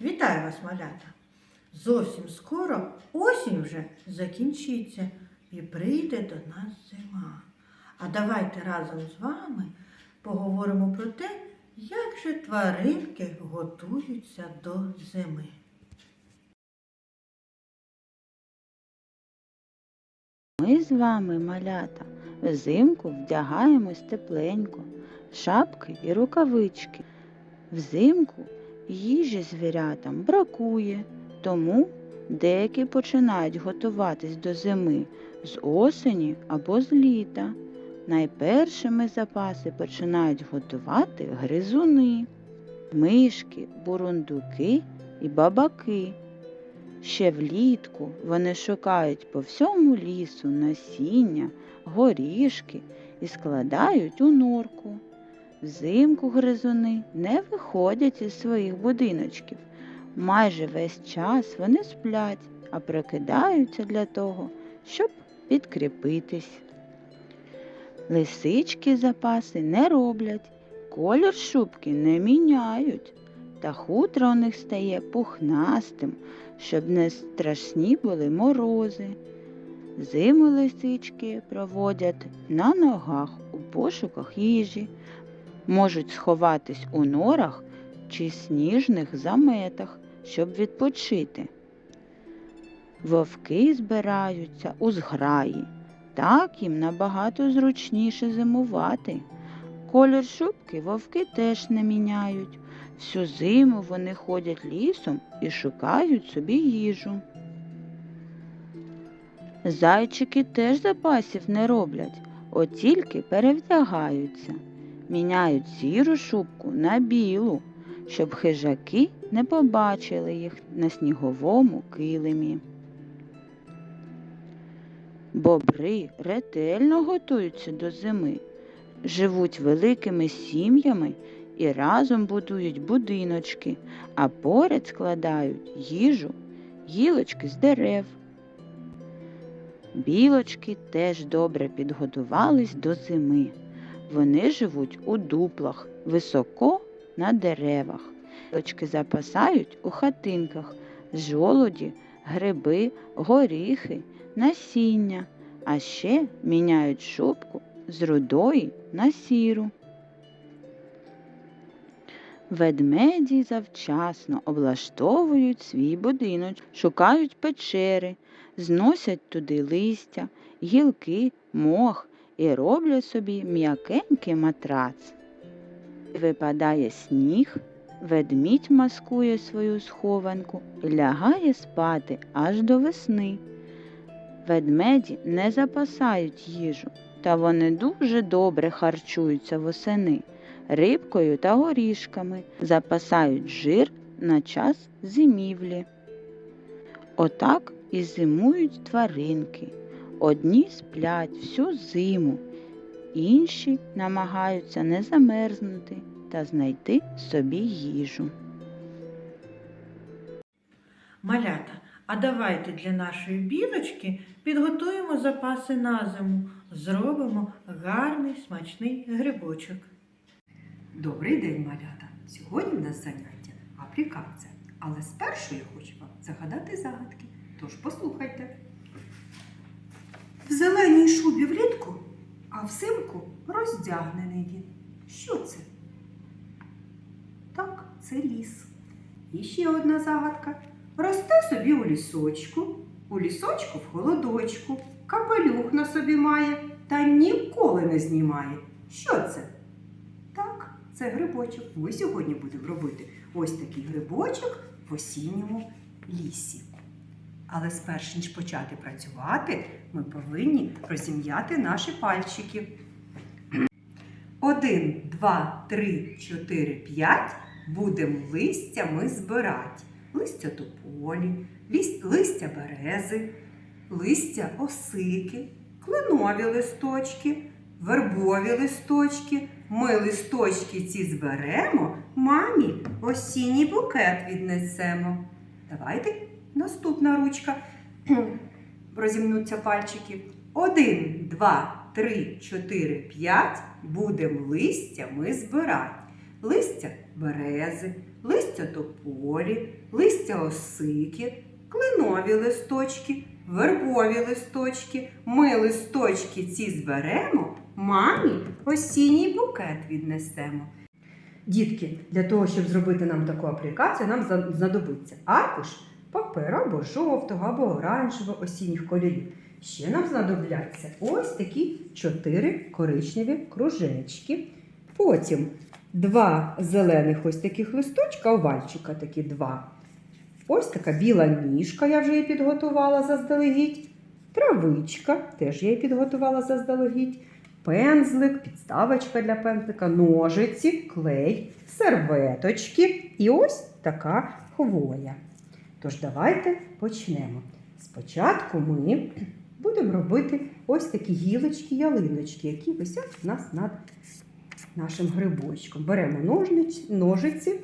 Вітаю вас, малята! Зовсім скоро осінь вже закінчиться і прийде до нас зима. А давайте разом з вами поговоримо про те, як же тваринки готуються до зими. Ми з вами, малята, взимку вдягаємось тепленько, шапки і рукавички. Взимку їжі звірятам бракує, тому деякі починають готуватись до зими з осені або з літа. Найпершими запаси починають готувати гризуни, мишки, бурундуки і бабаки. Ще влітку вони шукають по всьому лісу насіння, горішки і складають у норку. Взимку гризуни не виходять із своїх будиночків. Майже весь час вони сплять, а прокидаються для того, щоб підкріпитись. Лисички запаси не роблять, колір шубки не міняють, та хутро у них стає пухнастим, щоб не страшні були морози. Зиму лисички проводять на ногах у пошуках їжі, можуть сховатись у норах чи сніжних заметах, щоб відпочити. Вовки збираються у зграї, так їм набагато зручніше зимувати. Колір шубки вовки теж не міняють. Всю зиму вони ходять лісом і шукають собі їжу. Зайчики теж запасів не роблять, от тільки перевдягаються, міняють сіру шубку на білу, щоб хижаки не побачили їх на сніговому килимі. Бобри ретельно готуються до зими, живуть великими сім'ями і разом будують будиночки, а поряд складають їжу, гілочки з дерев. Білочки теж добре підготувались до зими. Вони живуть у дуплах, високо на деревах. Білочки запасають у хатинках жолуді, гриби, горіхи, насіння, а ще міняють шубку з рудої на сіру. Ведмеді завчасно облаштовують свій будинок, шукають печери, зносять туди листя, гілки, мох і роблять собі м'якенький матрац. Випадає сніг, ведмідь маскує свою схованку і лягає спати аж до весни. Ведмеді не запасають їжу, та вони дуже добре харчуються восени рибкою та горішками, запасають жир на час зимівлі. Отак і зимують тваринки. Одні сплять всю зиму, інші намагаються не замерзнути та знайти собі їжу. Малята, а давайте для нашої білочки підготуємо запаси на зиму, зробимо гарний смачний грибочок. Добрий день, малята! Сьогодні в нас заняття аплікація. Але спершу я хочу вам загадати загадки. Тож послухайте. В зеленій шубі влітку, а взимку роздягнений він. Що це? Так, це ліс. І ще одна загадка. Росте собі у лісочку, у лісочку в холодочку, капелюх на собі має та ніколи не знімає. Що це? Так, це грибочок. Ми сьогодні будемо робити ось такий грибочок в осінньому лісі. Але спершу, ніж почати працювати, ми повинні розім'яти наші пальчики. Один, два, три, чотири, п'ять. Будемо листя ми збирати. Листя тополі, листя берези, листя осики, кленові листочки, вербові листочки. Ми листочки ці зберемо, мамі осінній букет віднесемо. Давайте наступна ручка. Розімнуться пальчики. Один, два, три, чотири, п'ять. Будемо листя ми збирати. Листя берези, листя тополі, листя осики, клинові листочки, вербові листочки. Ми листочки ці зберемо, мамі осінній букет віднесемо. Дітки, для того, щоб зробити нам таку аплікацію, нам знадобиться аркуш паперу або жовтого, або оранжевого осінніх кольорів. Ще нам знадобляться ось такі чотири коричневі кружечки. Потім два зелених ось таких листочка, овальчика такі два. Ось така біла ніжка, я вже її підготувала заздалегідь. Травичка, теж я її підготувала заздалегідь. Пензлик, підставочка для пензлика, ножиці, клей, серветочки і ось така хвоя. Тож давайте почнемо. Спочатку ми будемо робити ось такі гілочки, ялиночки, які висять у нас над нашим грибочком. Беремо ножиці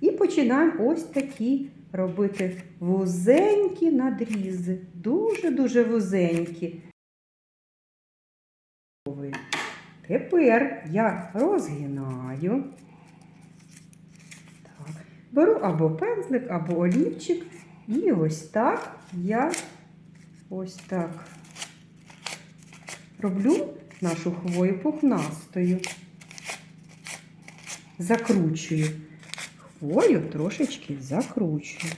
і починаємо ось такі робити вузенькі надрізи. Дуже-дуже вузенькі. Тепер я розгинаю. Беру або пензлик, або олівчик. І ось так я ось так роблю нашу хвою пухнастою. Закручую. Хвою трошечки закручую.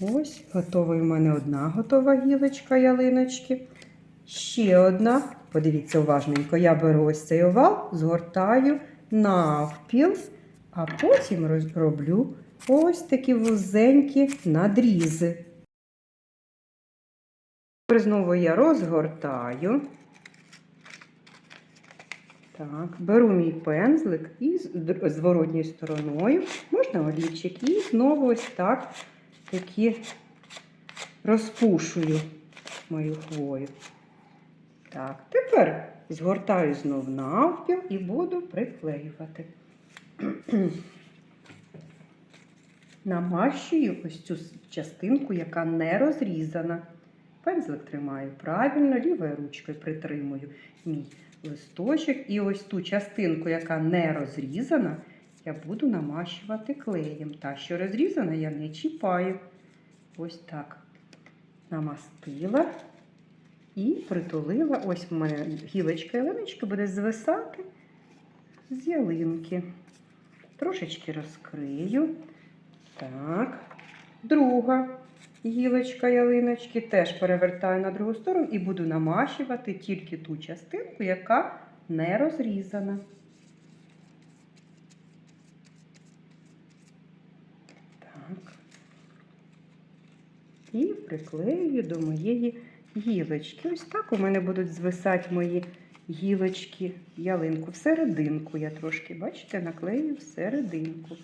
Ось, готова в мене одна готова гілочка ялиночки. Ще одна. Подивіться уважненько, я беру ось цей овал, згортаю навпіл, а потім роз- роблю ось такі вузенькі надрізи. Тепер знову я розгортаю. Так, беру мій пензлик і зворотньою стороною, можна олівчик, і знову ось так такі розпушую мою хвою. Так, тепер згортаю знов навпіл і буду приклеювати. Намащую ось цю частинку, яка не розрізана. Пензлик тримаю правильно, лівою ручкою притримую мій листочок. І ось ту частинку, яка не розрізана, я буду намащувати клеєм. Та, що розрізана, я не чіпаю. Ось так. Намастила і притулила. Ось в мене гілочка ялиночки буде звисати з ялинки. Трошечки розкрию. Так. Друга гілочка ялиночки теж перевертаю на другу сторону і буду намащувати тільки ту частинку, яка не розрізана. Так. І приклею до моєї гілочки. Ось так у мене будуть звисати мої гілочки, ялинку. Всерединку я трошки, бачите, наклею всерединку.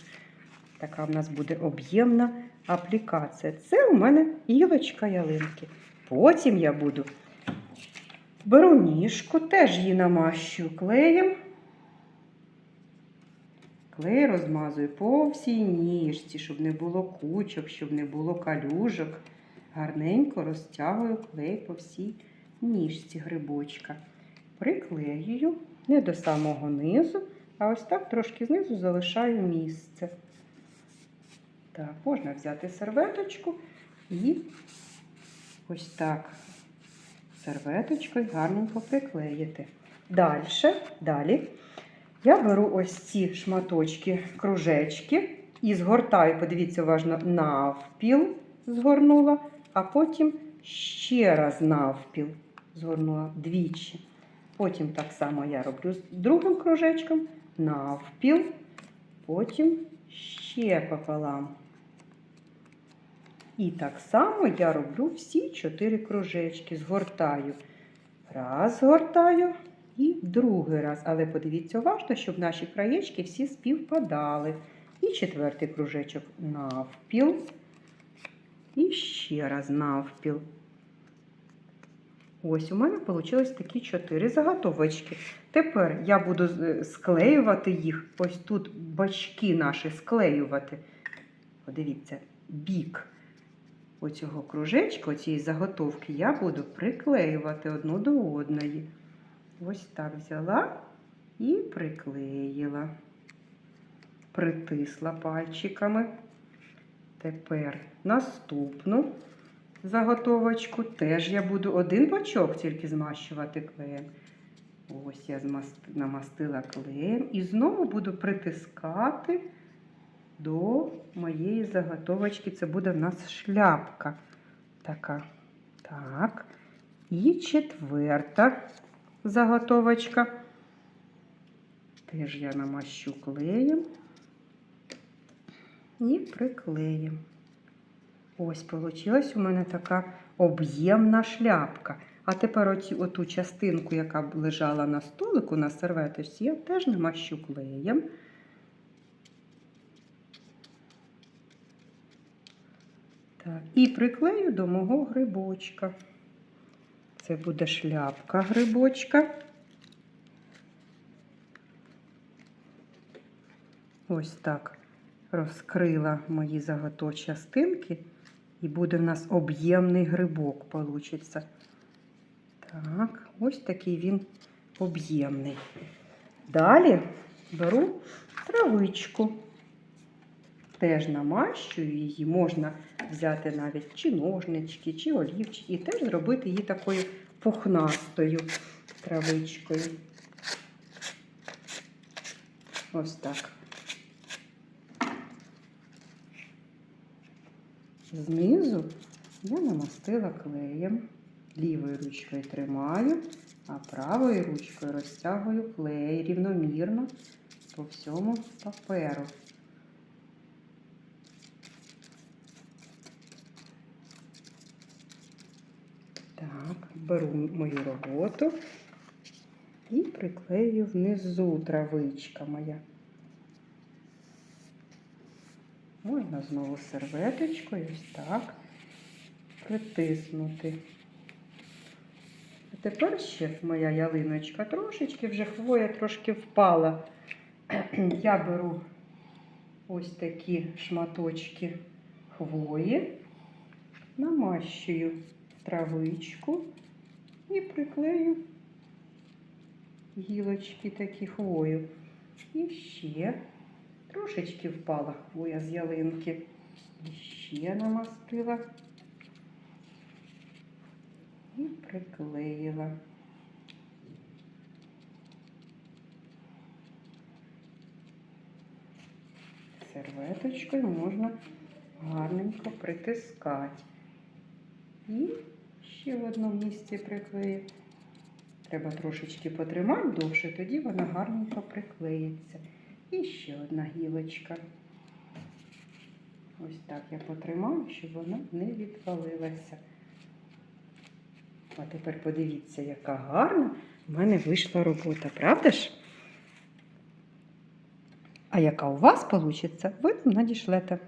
Така в нас буде об'ємна аплікація. Це у мене гілочка ялинки. Потім я буду беру ніжку, теж її намащую клеєм. Клей розмазую по всій ніжці, щоб не було кучок, щоб не було калюжок. Гарненько розтягую клей по всій ніжці грибочка. Приклеюю не до самого низу, а ось так трошки знизу залишаю місце. Так, можна взяти серветочку і ось так серветочкою гарненько приклеїти. Далі, далі я беру ось ці шматочки, кружечки і згортаю, подивіться уважно, навпіл згорнула, а потім ще раз навпіл згорнула двічі. Потім так само я роблю з другим кружечком навпіл, потім ще пополам. І так само я роблю всі чотири кружечки, згортаю. Раз згортаю і другий раз. Але подивіться уважно, щоб наші краєчки всі співпадали. І четвертий кружечок навпіл. І ще раз навпіл. Ось у мене вийшли такі чотири заготовочки. Тепер я буду склеювати їх. Ось тут бачки наші склеювати. Подивіться, бік оцього кружечка, оцієї заготовки, я буду приклеювати одну до одної. Ось так взяла і приклеїла. притисла пальчиками. Тепер наступну заготовочку теж я буду один бочок тільки змащувати клеєм. Ось я намастила клеєм і знову буду притискати до моєї заготовочки. Це буде в нас шляпка така. Так. І четверта заготовочка. Теж я намащу клеєм і приклеїм. Ось получилась у мене така об'ємна шляпка. А тепер оці, оту частинку, яка лежала на столику на серветочці, я теж намащу клеєм. Так, і приклею до мого грибочка. Це буде шляпка грибочка. Ось так розкрила мої загото частинки, і буде в нас об'ємний грибок получиться. Так, ось такий він об'ємний. Далі беру травичку. Теж намащую її, можна взяти навіть чи ножнички, чи олівчики, і теж зробити її такою пухнастою травичкою. Ось так. Знизу я намастила клеєм. Лівою ручкою тримаю, а правою ручкою розтягую клей рівномірно по всьому паперу. Так, беру мою роботу і приклею внизу травичка моя. Можна знову серветочкою ось так притиснути. А тепер ще моя ялиночка трошечки, вже хвоя трошки впала. Я беру ось такі шматочки хвої, намащую травичку і приклею гілочки такі хвою. І ще трошечки впала хвоя з ялинки. Ще намастила і приклеїла. Серветочкою можна гарненько притискати. І ще в одному місці приклею. Треба трошечки потримати довше, тоді вона гарненько приклеїться. І ще одна гілочка. Ось так я потримаю, щоб вона не відвалилася. А тепер подивіться, яка гарна в мене вийшла робота, правда ж? А яка у вас вийде, ви нам надішлете.